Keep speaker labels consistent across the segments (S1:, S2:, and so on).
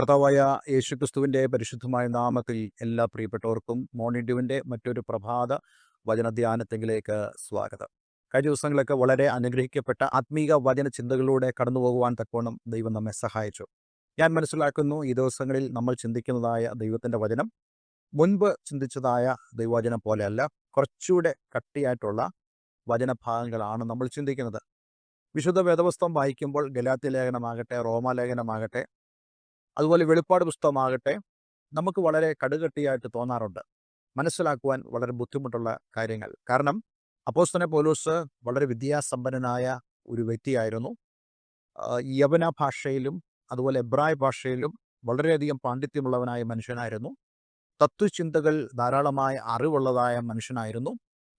S1: കർത്താവായ യേശുക്രിസ്തുവിന്റെ പരിശുദ്ധമായ നാമത്തിൽ എല്ലാ പ്രിയപ്പെട്ടവർക്കും മോർണിംഗ് ഡ്യൂവിന്റെ മറ്റൊരു പ്രഭാത വചനധ്യാനത്തിലേക്ക് സ്വാഗതം. കഴിഞ്ഞ ദിവസങ്ങളൊക്കെ വളരെ അനുഗ്രഹിക്കപ്പെട്ട ആത്മീക വചന ചിന്തകളിലൂടെ കടന്നു പോകുവാൻ തക്കവണ്ണം ദൈവം നമ്മെ സഹായിച്ചു. ഞാൻ മനസ്സിലാക്കുന്നു ഈ ദിവസങ്ങളിൽ നമ്മൾ ചിന്തിക്കുന്നതായ ദൈവത്തിന്റെ വചനം മുൻപ് ചിന്തിച്ചതായ ദൈവവചനം പോലെയല്ല കുറച്ചുകൂടെ കട്ടിയായിട്ടുള്ള വചനഭാഗങ്ങളാണ് നമ്മൾ ചിന്തിക്കുന്നത്. വിശുദ്ധ വേദപുസ്തകം വായിക്കുമ്പോൾ ഗലാത്തി ലേഖനമാകട്ടെ റോമാലേഖനമാകട്ടെ അതുപോലെ വെളിപ്പാട് പുസ്തകമാകട്ടെ നമുക്ക് വളരെ കടുകട്ടിയായിട്ട് തോന്നാറുണ്ട്. മനസ്സിലാക്കുവാൻ വളരെ ബുദ്ധിമുട്ടുള്ള കാര്യങ്ങൾ. കാരണം അപ്പോസ്തനെ പോലൂസ് വളരെ വിദ്യാസമ്പന്നനായ ഒരു വ്യക്തിയായിരുന്നു. യവന ഭാഷയിലും അതുപോലെ എബ്രായ ഭാഷയിലും വളരെയധികം പാണ്ഡിത്യമുള്ളവനായ മനുഷ്യനായിരുന്നു. തത്വചിന്തകൾ ധാരാളമായ അറിവുള്ളതായ മനുഷ്യനായിരുന്നു.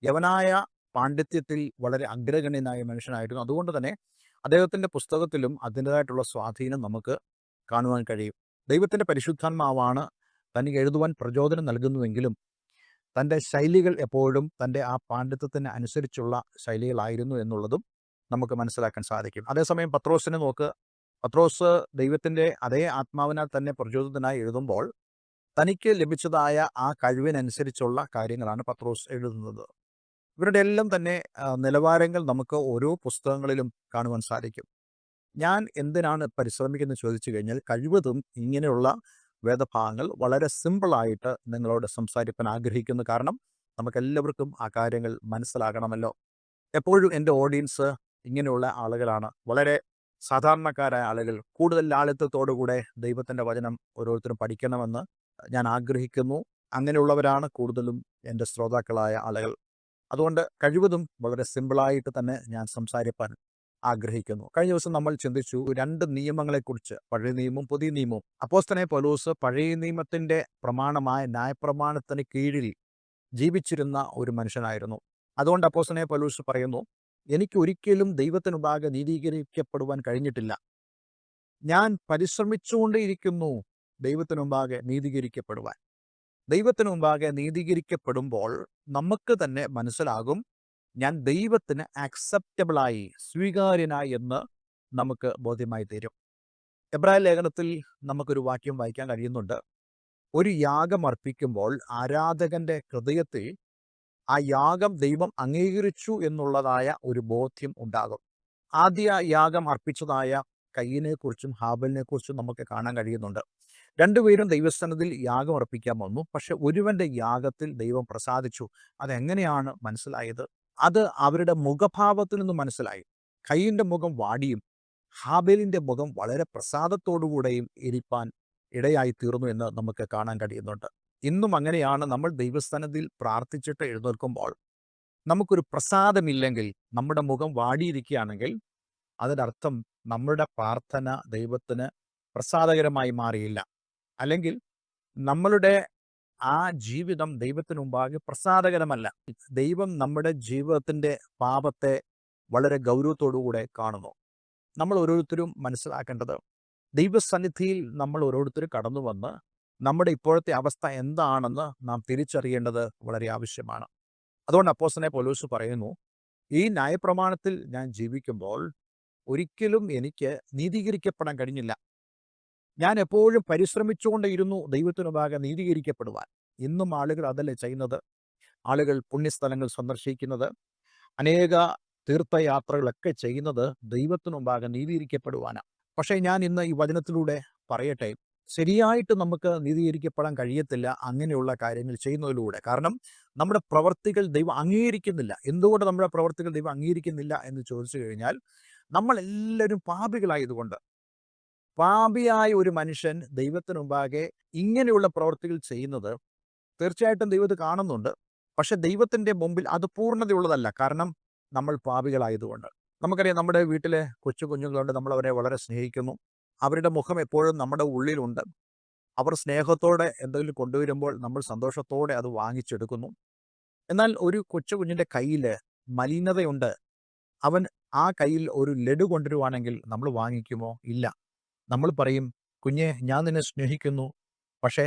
S1: യവനായ പാണ്ഡിത്യത്തിൽ വളരെ അഗ്രഗണ്യനായ മനുഷ്യനായിരുന്നു. അതുകൊണ്ട് തന്നെ അദ്ദേഹത്തിന്റെ പുസ്തകത്തിലും അതിന്റെതായിട്ടുള്ള സ്വാധീനം നമുക്ക് കാണുവാൻ കഴിയും. ദൈവത്തിന്റെ പരിശുദ്ധാത്മാവാണ് തനിക്ക് എഴുതുവാൻ പ്രചോദനം നൽകുന്നുവെങ്കിലും തന്റെ ശൈലികൾ എപ്പോഴും തന്റെ ആ പാണ്ഡിത്യത്തിന് അനുസരിച്ചുള്ള ശൈലികളായിരുന്നു എന്നുള്ളതും നമുക്ക് മനസ്സിലാക്കാൻ സാധിക്കും. അതേസമയം പത്രോസിനെ നോക്ക്. പത്രോസ് ദൈവത്തിന്റെ അതേ ആത്മാവിനാൽ തന്നെ പ്രചോദിതനായി എഴുതുമ്പോൾ തനിക്ക് ലഭിച്ചതായ ആ കഴിവിനനുസരിച്ചുള്ള കാര്യങ്ങളാണ് പത്രോസ് എഴുതുന്നത്. ഇവരുടെ എല്ലാം തന്നെ നിലവാരങ്ങൾ നമുക്ക് ഓരോ പുസ്തകങ്ങളിലും കാണുവാൻ സാധിക്കും. ഞാൻ എന്തിനാണ് പരിശ്രമിക്കുന്നത് ചോദിച്ചു കഴിഞ്ഞാൽ കഴിവതും ഇങ്ങനെയുള്ള വേദഭാഗങ്ങൾ വളരെ സിമ്പിളായിട്ട് നിങ്ങളോട് സംസാരിക്കാൻ ആഗ്രഹിക്കുന്നു. കാരണം നമുക്കെല്ലാവർക്കും ആ കാര്യങ്ങൾ മനസ്സിലാകണമല്ലോ. എപ്പോഴും എന്റെ ഓഡിയൻസ് ഇങ്ങനെയുള്ള ആളുകളാണ്. വളരെ സാധാരണക്കാരായ ആളുകൾ. കൂടുതൽ ലാളിത്യത്തോടുകൂടെ ദൈവത്തിന്റെ വചനം ഓരോരുത്തരും പഠിക്കണമെന്ന് ഞാൻ ആഗ്രഹിക്കുന്നു. അങ്ങനെയുള്ളവരാണ് കൂടുതലും എന്റെ ശ്രോതാക്കളായ ആളുകൾ. അതുകൊണ്ട് കഴിവതും വളരെ സിമ്പിളായിട്ട് തന്നെ ഞാൻ സംസാരിപ്പാൻ ആഗ്രഹിക്കുന്നു. കഴിഞ്ഞ ദിവസം നമ്മൾ ചിന്തിച്ചു രണ്ട് നിയമങ്ങളെക്കുറിച്ച് പഴയ നിയമവും പുതിയ നിയമവും. അപ്പോസ്തനെ പൗലോസ് പഴയ നിയമത്തിന്റെ പ്രമാണമായ ന്യായപ്രമാണത്തിന് കീഴിൽ ജീവിച്ചിരുന്ന ഒരു മനുഷ്യനായിരുന്നു. അതുകൊണ്ട് അപ്പോസ്തനെ പൗലോസ് പറയുന്നു എനിക്ക് ഒരിക്കലും ദൈവത്തിനുപാകെ നീതീകരിക്കപ്പെടുവാൻ കഴിഞ്ഞിട്ടില്ല. ഞാൻ പരിശ്രമിച്ചുകൊണ്ടേയിരിക്കുന്നു ദൈവത്തിനുമ്പാകെ നീതീകരിക്കപ്പെടുവാൻ. ദൈവത്തിനുമ്പാകെ നീതീകരിക്കപ്പെടുമ്പോൾ നമുക്ക് തന്നെ മനസ്സിലാകും ഞാൻ ദൈവത്തിന് ആക്സെപ്റ്റബിളായി സ്വീകാര്യനായി എന്ന് നമുക്ക് ബോധ്യമായി തീരും. എബ്രായ ലേഖനത്തിൽ നമുക്കൊരു വാക്യം വായിക്കാൻ കഴിയുന്നുണ്ട്. ഒരു യാഗം അർപ്പിക്കുമ്പോൾ ആരാധകന്റെ ഹൃദയത്തിൽ ആ യാഗം ദൈവം അംഗീകരിച്ചു എന്നുള്ളതായ ഒരു ബോധ്യം ഉണ്ടാകും. ആദ്യ യാഗം അർപ്പിച്ചതായ കയ്യിനെ കുറിച്ചും ഹാബലിനെ കുറിച്ചും നമുക്ക് കാണാൻ കഴിയുന്നുണ്ട്. രണ്ടുപേരും ദൈവസ്ഥാനത്തിൽ യാഗം അർപ്പിക്കാൻ വന്നു. പക്ഷെ ഒരുവന്റെ യാഗത്തിൽ ദൈവം പ്രസാദിച്ചു. അതെങ്ങനെയാണ് മനസ്സിലായത്? അത് അവരുടെ മുഖഭാവത്തിൽ നിന്ന് മനസ്സിലായി. കയ്യന്റെ മുഖം വാടിയും ഹാബേലിന്റെ മുഖം വളരെ പ്രസാദത്തോടുകൂടെയും ഇരിപ്പാൻ ഇടയായി തീർന്നു എന്ന് നമുക്ക് കാണാൻ കഴിയുന്നുണ്ട്. ഇന്നും അങ്ങനെയാണ് നമ്മൾ ദൈവസ്ഥാനത്തിൽ പ്രാർത്ഥിച്ചിട്ട് എഴുന്നേൽക്കുമ്പോൾ. നമുക്കൊരു പ്രസാദമില്ലെങ്കിൽ നമ്മുടെ മുഖം വാടിയിരിക്കുകയാണെങ്കിൽ അതിനർത്ഥം നമ്മുടെ പ്രാർത്ഥന ദൈവത്തിന് പ്രസാദകരമായി മാറിയില്ല. അല്ലെങ്കിൽ നമ്മളുടെ ആ ജീവിതം ദൈവത്തിന് മുമ്പാകെ പ്രസാദകരമല്ല. ദൈവം നമ്മുടെ ജീവിതത്തിന്റെ പാപത്തെ വളരെ ഗൗരവത്തോടുകൂടെ കാണുന്നു. നമ്മൾ ഓരോരുത്തരും മനസ്സിലാക്കേണ്ടത് ദൈവസന്നിധിയിൽ നമ്മൾ ഓരോരുത്തരും കടന്നു വന്ന് നമ്മുടെ ഇപ്പോഴത്തെ അവസ്ഥ എന്താണെന്ന് നാം തിരിച്ചറിയേണ്ടത് വളരെ ആവശ്യമാണ്. അതുകൊണ്ട് അപ്പോസനെ പോലീസ് പറയുന്നു ഈ ന്യായപ്രമാണത്തിൽ ഞാൻ ജീവിക്കുമ്പോൾ ഒരിക്കലും എനിക്ക് നീതീകരിക്കപ്പെടാൻ കഴിഞ്ഞില്ല. ഞാൻ എപ്പോഴും പരിശ്രമിച്ചുകൊണ്ടേയിരുന്നു ദൈവത്തിനുപാകെ നീതീകരിക്കപ്പെടുവാൻ. ഇന്നും ആളുകൾ അതല്ലേ ചെയ്യുന്നത്? ആളുകൾ പുണ്യസ്ഥലങ്ങൾ സന്ദർശിക്കുന്നത് അനേക തീർത്ഥയാത്രകളൊക്കെ ചെയ്യുന്നത് ദൈവത്തിനു മുമ്പാകെ നീതീകരിക്കപ്പെടുവാനാണ് പക്ഷേ ഞാൻ ഇന്ന് ഈ വചനത്തിലൂടെ പറയട്ടെ ശരിയായിട്ട് നമുക്ക് നീതീകരിക്കപ്പെടാൻ കഴിയത്തില്ല അങ്ങനെയുള്ള കാര്യങ്ങൾ ചെയ്യുന്നതിലൂടെ. കാരണം നമ്മുടെ പ്രവർത്തികൾ ദൈവം അംഗീകരിക്കുന്നില്ല. എന്തുകൊണ്ട് നമ്മുടെ പ്രവർത്തികൾ ദൈവം അംഗീകരിക്കുന്നില്ല എന്ന് ചോദിച്ചു കഴിഞ്ഞാൽ നമ്മളെല്ലാവരും പാപികളായതുകൊണ്ട് പാപിയായ ഒരു മനുഷ്യൻ ദൈവത്തിന് മുമ്പാകെ ഇങ്ങനെയുള്ള പ്രവൃത്തികൾ ചെയ്യുന്നത് തീർച്ചയായിട്ടും ദൈവത്തെ കാണുന്നുണ്ട്. പക്ഷെ ദൈവത്തിന്റെ മുമ്പിൽ അത് പൂർണതയുള്ളതല്ല. കാരണം നമ്മൾ പാപികളായതുകൊണ്ട്. നമുക്കറിയാം നമ്മുടെ വീട്ടിലെ കൊച്ചു കുഞ്ഞുങ്ങളുണ്ട്. നമ്മൾ അവരെ വളരെ സ്നേഹിക്കുന്നു. അവരുടെ മുഖം എപ്പോഴും നമ്മുടെ ഉള്ളിലുണ്ട്. അവർ സ്നേഹത്തോടെ എന്തെങ്കിലും കൊണ്ടുവരുമ്പോൾ നമ്മൾ സന്തോഷത്തോടെ അത് വാങ്ങിച്ചെടുക്കുന്നു. എന്നാൽ ഒരു കൊച്ചു കുഞ്ഞിന്റെ കയ്യിൽ മലിനതയുണ്ട്. അവൻ ആ കയ്യിൽ ഒരു ലഡു കൊണ്ടുവരുവാണെങ്കിൽ നമ്മൾ വാങ്ങിക്കുമോ? ഇല്ല. നമ്മൾ പറയും കുഞ്ഞെ ഞാൻ നിന്നെ സ്നേഹിക്കുന്നു പക്ഷേ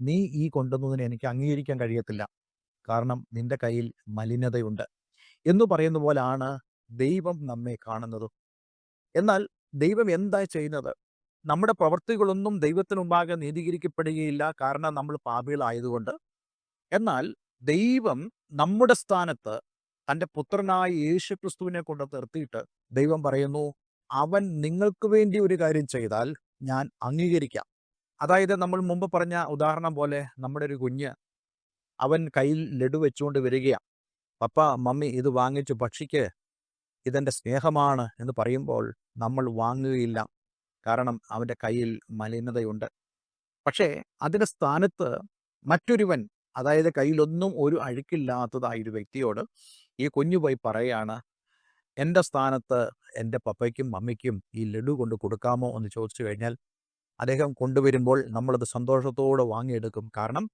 S1: നീ ഈ കൊണ്ടുവന്നതിനെ എനിക്ക് അംഗീകരിക്കാൻ കഴിയത്തില്ല. കാരണം നിന്റെ കയ്യിൽ മലിനതയുണ്ട്. എന്ന് പറയുന്ന പോലാണ് ദൈവം നമ്മെ കാണുന്നത്. എന്നാൽ ദൈവം എന്താ ചെയ്യുന്നത്? നമ്മുടെ പ്രവൃത്തികളൊന്നും ദൈവത്തിന് മുമ്പാകെ നീതീകരിക്കപ്പെടുകയില്ല. കാരണം നമ്മൾ പാപികളായതുകൊണ്ട്. എന്നാൽ ദൈവം നമ്മുടെ സ്ഥാനത്ത് തന്റെ പുത്രനായ യേശു ക്രിസ്തുവിനെ കൊണ്ട് നിർത്തിയിട്ട് ദൈവം പറയുന്നു അവൻ നിങ്ങൾക്ക് വേണ്ടി ഒരു കാര്യം ചെയ്താൽ ഞാൻ അംഗീകരിക്കാം. അതായത് നമ്മൾ മുമ്പ് പറഞ്ഞ ഉദാഹരണം പോലെ നമ്മുടെ ഒരു കുഞ്ഞ് അവൻ കയ്യിൽ ലഡു വെച്ചുകൊണ്ട് വരികയാണ് പപ്പ മമ്മി ഇത് വാങ്ങിച്ച്. ഭക്ഷിക്ക് ഇതെന്റെ സ്നേഹമാണ് എന്ന് പറയുമ്പോൾ നമ്മൾ വാങ്ങുകയില്ല. കാരണം അവന്റെ കയ്യിൽ മലിനതയുണ്ട്. പക്ഷേ അതിന്റെ സ്ഥാനത്ത് മറ്റൊരുവൻ അതായത് കയ്യിലൊന്നും ഒരു അഴുക്കില്ലാത്തതായ ഒരു വ്യക്തിയോട് ഈ കുഞ്ഞു പോയി പറയാണ് എന്റെ സ്ഥാനത്ത് എന്റെ പപ്പയ്ക്കും മമ്മിക്കും ഈ ലഡു കൊണ്ട് കൊടുക്കാമോ എന്ന് ചോദിച്ചു കഴിഞ്ഞാൽ അദ്ദേഹം കൊണ്ടുവരുമ്പോൾ നമ്മളത് സന്തോഷത്തോടെ വാങ്ങിയെടുക്കും. കാരണം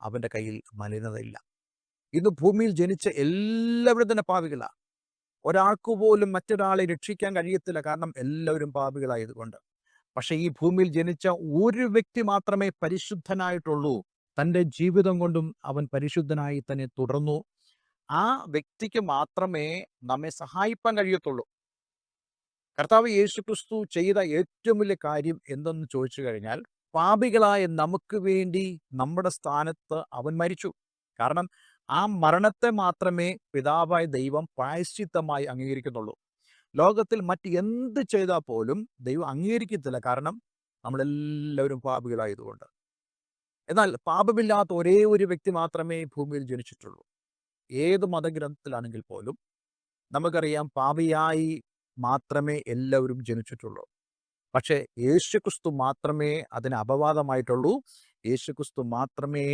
S1: അവന്റെ കയ്യിൽ മലിനതയില്ല. ഇന്ന് ഭൂമിയിൽ ജനിച്ച എല്ലാവരും തന്നെ പാപികളാണ് ഒരാൾക്ക് പോലും മറ്റൊരാളെ രക്ഷിക്കാൻ കഴിയത്തില്ല. കാരണം എല്ലാവരും പാപികളായതുകൊണ്ട്. പക്ഷെ ഈ ഭൂമിയിൽ ജനിച്ച ഒരു വ്യക്തി മാത്രമേ പരിശുദ്ധനായിട്ടുള്ളൂ. തന്റെ ജീവിതം കൊണ്ടും അവൻ പരിശുദ്ധനായി തന്നെ തുടർന്നു. ആ വ്യക്തിക്ക് മാത്രമേ നമ്മെ സഹായിപ്പാൻ കഴിയത്തുള്ളൂ. കർത്താവ് യേശു ക്രിസ്തു ചെയ്ത ഏറ്റവും വലിയ കാര്യം എന്തെന്ന് ചോദിച്ചു കഴിഞ്ഞാൽ പാപികളായ നമുക്ക് വേണ്ടി നമ്മുടെ സ്ഥാനത്ത് അവൻ മരിച്ചു. കാരണം ആ മരണത്തെ മാത്രമേ പിതാവായ ദൈവം പ്രായശ്ചിത്തമായി അംഗീകരിക്കുന്നുള്ളൂ. ലോകത്തിൽ മറ്റ് എന്ത് ചെയ്താൽ പോലും ദൈവം അംഗീകരിക്കത്തില്ല. കാരണം നമ്മളെല്ലാവരും പാപികളായതുകൊണ്ട്. എന്നാൽ പാപമില്ലാത്ത ഒരേ ഒരു വ്യക്തി മാത്രമേ ഭൂമിയിൽ ജനിച്ചിട്ടുള്ളൂ. ഏത് മതഗ്രന്ഥത്തിലാണെങ്കിൽ പോലും നമുക്കറിയാം പാപിയായി മാത്രമേ എല്ലാവരും ജനിച്ചിട്ടുള്ളൂ. പക്ഷേ യേശുക്രിസ്തു മാത്രമേ അതിന് അപവാദമായിട്ടുള്ളൂ. യേശുക്രിസ്തു മാത്രമേ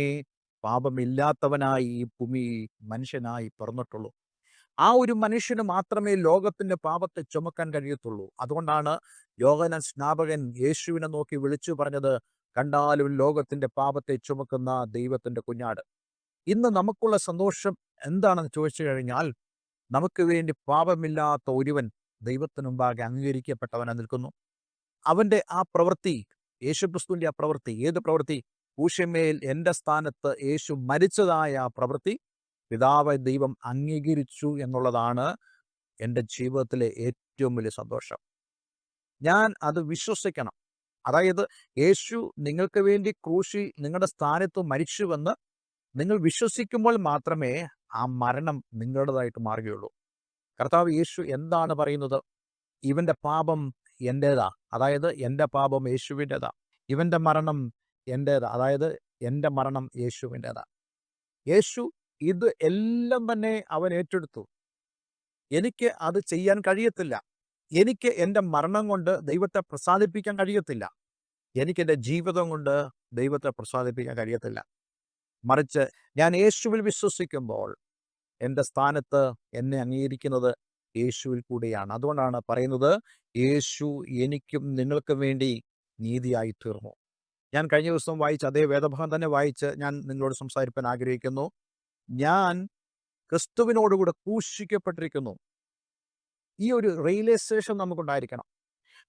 S1: പാപമില്ലാത്തവനായി ഈ ഭൂമി മനുഷ്യനായി പിറന്നിട്ടുള്ളൂ. ആ ഒരു മനുഷ്യന് മാത്രമേ ലോകത്തിന്റെ പാപത്തെ ചുമക്കാൻ കഴിയത്തുള്ളൂ. അതുകൊണ്ടാണ് യോഗന സ്നാപകൻ യേശുവിനെ നോക്കി വിളിച്ചു പറഞ്ഞത് കണ്ടാലും ലോകത്തിന്റെ പാപത്തെ ചുമക്കുന്ന ദൈവത്തിന്റെ കുഞ്ഞാട്. ഇന്ന് നമുക്കുള്ള സന്തോഷം എന്താണെന്ന് ചോദിച്ചു കഴിഞ്ഞാൽ നമുക്ക് വേണ്ടി പാപമില്ലാത്ത ഒരുവൻ ദൈവത്തിന് മുമ്പാകെ അംഗീകരിക്കപ്പെട്ടവനെ നിൽക്കുന്നു. അവന്റെ ആ പ്രവൃത്തി യേശുക്രിസ്തുവിന്റെ ആ പ്രവൃത്തി ഏത് പ്രവൃത്തി? കൂശമേൽ എന്റെ സ്ഥാനത്ത് യേശു മരിച്ചതായ ആ പ്രവൃത്തി പിതാവ് ദൈവം അംഗീകരിച്ചു എന്നുള്ളതാണ് എന്റെ ജീവിതത്തിലെ ഏറ്റവും വലിയ സന്തോഷം. ഞാൻ അത് വിശ്വസിക്കണം. അതായത് യേശു നിങ്ങൾക്ക് വേണ്ടി ക്രൂശി നിങ്ങളുടെ സ്ഥാനത്ത് മരിച്ചുവെന്ന് നിങ്ങൾ വിശ്വസിക്കുമ്പോൾ മാത്രമേ ആ മരണം നിങ്ങളുടേതായിട്ട് മാറുകയുള്ളൂ. കർത്താവ് യേശു എന്താണ് പറയുന്നത്? ഇവന്റെ പാപം എന്റേതാ അതായത് എന്റെ പാപം യേശുവിന്റെതാ ഇവന്റെ മരണം എന്റേതാ അതായത് എന്റെ മരണം യേശുവിന്റെതാ യേശു ഇത് എല്ലാം തന്നെ അവൻ ഏറ്റെടുത്തു. എനിക്ക് അത് ചെയ്യാൻ കഴിയത്തില്ല. എനിക്ക് എന്റെ മരണം കൊണ്ട് ദൈവത്തെ പ്രസാദിപ്പിക്കാൻ കഴിയത്തില്ല. എനിക്ക് എന്റെ ജീവിതം കൊണ്ട് ദൈവത്തെ പ്രസാദിപ്പിക്കാൻ കഴിയത്തില്ല. മറിച്ച് ഞാൻ യേശുവിൽ വിശ്വസിക്കുമ്പോൾ എന്റെ സ്ഥാനത്ത് എന്നെ അംഗീകരിക്കുന്നത് യേശുവിൽ കൂടിയാണ്. അതുകൊണ്ടാണ് പറയുന്നത് യേശു എനിക്കും നിങ്ങൾക്കും വേണ്ടി നീതിയായി തീർന്നു. ഞാൻ കഴിഞ്ഞ ദിവസം വായിച്ച അതേ വേദഭാഗം തന്നെ വായിച്ച് ഞാൻ നിങ്ങളോട് സംസാരിക്കാൻ ആഗ്രഹിക്കുന്നു. ഞാൻ ക്രിസ്തുവിനോടുകൂടെ ക്രൂശിക്കപ്പെട്ടിരിക്കുന്നു. ഈ ഒരു റിയലൈസേഷൻ നമുക്കുണ്ടായിരിക്കണം.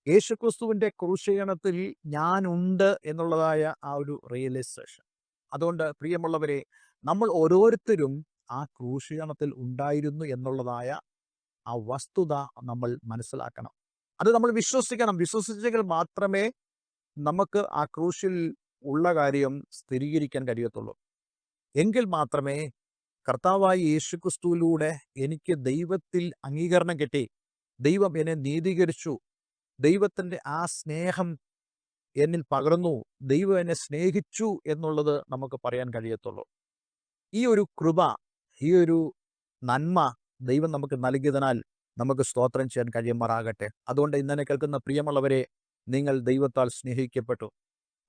S1: യേശു ക്രിസ്തുവിന്റെ ക്രൂശീകരണത്തിൽ ഞാനുണ്ട് എന്നുള്ളതായ ആ ഒരു റിയലൈസേഷൻ അതുകൊണ്ട് പ്രിയമുള്ളവരെ നമ്മൾ ഓരോരുത്തരും ആ ക്രൂശീകരണത്തിൽ ഉണ്ടായിരുന്നു എന്നുള്ളതായ ആ വസ്തുത നമ്മൾ മനസ്സിലാക്കണം. അത് നമ്മൾ വിശ്വസിക്കണം. വിശ്വസിച്ചെങ്കിൽ മാത്രമേ നമുക്ക് ആ ക്രൂശിൽ ഉള്ള കാര്യം സ്ഥിരീകരിക്കാൻ കഴിയത്തുള്ളൂ. എങ്കിൽ മാത്രമേ കർത്താവായ യേശുക്രിസ്തുവിലൂടെ എനിക്ക് ദൈവത്തിൽ അംഗീകരണം കിട്ടി. ദൈവം എന്നെ നീതീകരിച്ചു. ദൈവത്തിന്റെ ആ സ്നേഹം എന്നിൽ പകർന്നു. ദൈവം എന്നെ സ്നേഹിച്ചു എന്നുള്ളത് നമുക്ക് പറയാൻ കഴിയത്തുള്ളൂ. ഈ ഒരു കൃപ ഈ ഒരു നന്മ ദൈവം നമുക്ക് നൽകിയതിനാൽ നമുക്ക് സ്തോത്രം ചെയ്യാൻ കഴിയുമാറാകട്ടെ. അതുകൊണ്ട് ഇന്നലെ കേൾക്കുന്ന പ്രിയമുള്ളവരെ നിങ്ങൾ ദൈവത്താൽ സ്നേഹിക്കപ്പെട്ടു.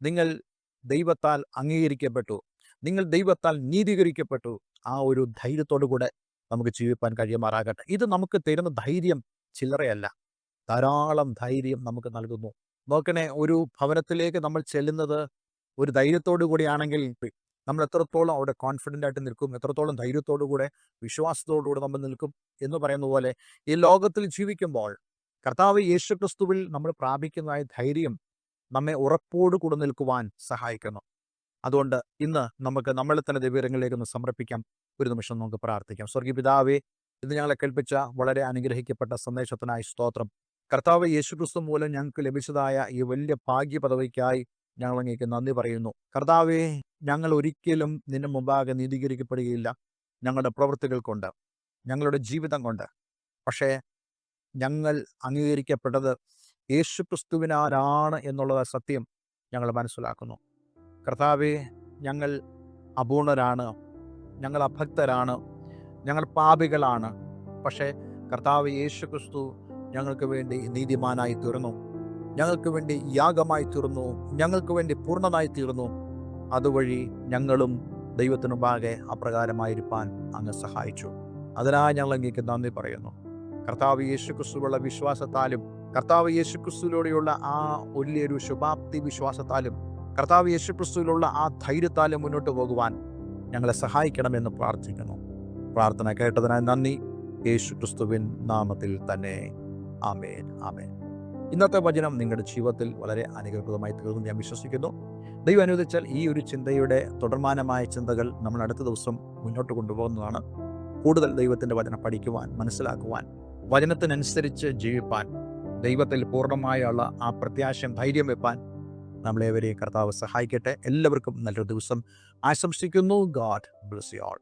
S1: നിങ്ങൾ ദൈവത്താൽ അംഗീകരിക്കപ്പെട്ടു. നിങ്ങൾ ദൈവത്താൽ നീതീകരിക്കപ്പെട്ടു. ആ ഒരു ധൈര്യത്തോടു കൂടെ നമുക്ക് ജീവിപ്പാൻ കഴിയുമാറാകട്ടെ. ഇത് നമുക്ക് തരുന്ന ധൈര്യം ചില്ലറയല്ല. ധാരാളം ധൈര്യം നമുക്ക് നൽകുന്നു. നോക്കണേ ഒരു ഭവനത്തിലേക്ക് നമ്മൾ ചെല്ലുന്നത് ഒരു ധൈര്യത്തോടു കൂടിയാണെങ്കിൽ നമ്മൾ എത്രത്തോളം അവിടെ കോൺഫിഡന്റ് ആയിട്ട് നിൽക്കും എത്രത്തോളം ധൈര്യത്തോടുകൂടെ വിശ്വാസത്തോടുകൂടെ വിശ്വാസത്തോടു കൂടെ നമ്മൾ നിൽക്കും എന്ന് പറയുന്ന പോലെ ഈ ലോകത്തിൽ ജീവിക്കുമ്പോൾ കർത്താവ് യേശു ക്രിസ്തുവിൽ നമ്മൾ പ്രാപിക്കുന്നതായ ധൈര്യം നമ്മെ ഉറപ്പോട് കൂടെ നിൽക്കുവാൻ സഹായിക്കുന്നു. അതുകൊണ്ട് ഇന്ന് നമുക്ക് നമ്മളെ തന്നെ ദിവ്യങ്ങളിലേക്ക് ഒന്ന് സമർപ്പിക്കാം. ഒരു നിമിഷം നമുക്ക് പ്രാർത്ഥിക്കാം. സ്വർഗീയ പിതാവേ ഇന്ന് ഞങ്ങളെ കേൾപ്പിച്ച വളരെ അനുഗ്രഹിക്കപ്പെട്ട സന്ദേശത്തിനായി സ്തോത്രം. കർത്താവ് യേശുക്രിസ്തു മൂലം ഞങ്ങൾക്ക് ലഭിച്ചതായ ഈ വലിയ ഭാഗ്യ പദവിക്കായി ഞങ്ങൾ അങ്ങേക്ക് നന്ദി പറയുന്നു. കർത്താവെ ഞങ്ങൾ ഒരിക്കലും നിന്റെ മുമ്പാകെ നീതീകരിക്കപ്പെടുകയില്ല. ഞങ്ങളുടെ പ്രവൃത്തികൾ കൊണ്ട് ഞങ്ങളുടെ ജീവിതം കൊണ്ട്. പക്ഷേ ഞങ്ങൾ അംഗീകരിക്കപ്പെട്ടത് യേശു ക്രിസ്തുവിനാരാണ് എന്നുള്ള സത്യം ഞങ്ങൾ മനസ്സിലാക്കുന്നു. കർത്താവെ ഞങ്ങൾ അപൂർണരാണ്. ഞങ്ങൾ അഭക്തരാണ്. ഞങ്ങൾ പാപികളാണ്. പക്ഷേ കർത്താവ് യേശു ക്രിസ്തു ഞങ്ങൾക്ക് വേണ്ടി നീതിമാനായി തീർന്നു. ഞങ്ങൾക്ക് വേണ്ടി യാഗമായി തീർന്നു ഞങ്ങൾക്ക് വേണ്ടി പൂർണമായി തീർന്നു. അതുവഴി ഞങ്ങളും ദൈവത്തിനു മുമ്പാകെ അപ്രകാരമായിരിക്കാൻ അങ്ങ് സഹായിച്ചു. അതിനായി ഞങ്ങൾ അങ്ങേക്ക് നന്ദി പറയുന്നു. കർത്താവ് യേശുക്രിസ്തുവിലുള്ള വിശ്വാസത്താലും കർത്താവ് യേശുക്രിസ്തുവിലൂടെയുള്ള ആ വലിയൊരു ശുഭാപ്തി വിശ്വാസത്താലും കർത്താവ് യേശുക്രിസ്തുവിലുള്ള ആ ധൈര്യത്താലും മുന്നോട്ട് പോകുവാൻ ഞങ്ങളെ സഹായിക്കണമെന്ന് പ്രാർത്ഥിക്കുന്നു. പ്രാർത്ഥന കേട്ടതിനായി നന്ദി. യേശുക്രിസ്തുവിൻ നാമത്തിൽ തന്നെ. ആമേൻ. ആമേൻ. ഇന്നത്തെ വചനം നിങ്ങളുടെ ജീവിതത്തിൽ വളരെ അനുഗ്രഹപ്രദമായി തീർന്നു ഞാൻ വിശ്വസിക്കുന്നു. ദൈവം അനുവദിച്ചാൽ ഈ ഒരു ചിന്തയുടെ തുടർമാനമായ ചിന്തകൾ നമ്മൾ അടുത്ത ദിവസം മുന്നോട്ട് കൊണ്ടുപോകുന്നതാണ്. കൂടുതൽ ദൈവത്തിന്റെ വചനം പഠിക്കുവാൻ മനസ്സിലാക്കുവാൻ വചനത്തിനനുസരിച്ച് ജീവിപ്പാൻ ദൈവത്തിൽ പൂർണമായുള്ള ആ പ്രത്യാശം ധൈര്യം വെപ്പാൻ നമ്മളേവരെയും കർത്താവ് സഹായിക്കട്ടെ. എല്ലാവർക്കും നല്ലൊരു ദിവസം ആശംസിക്കുന്നു. God bless you all.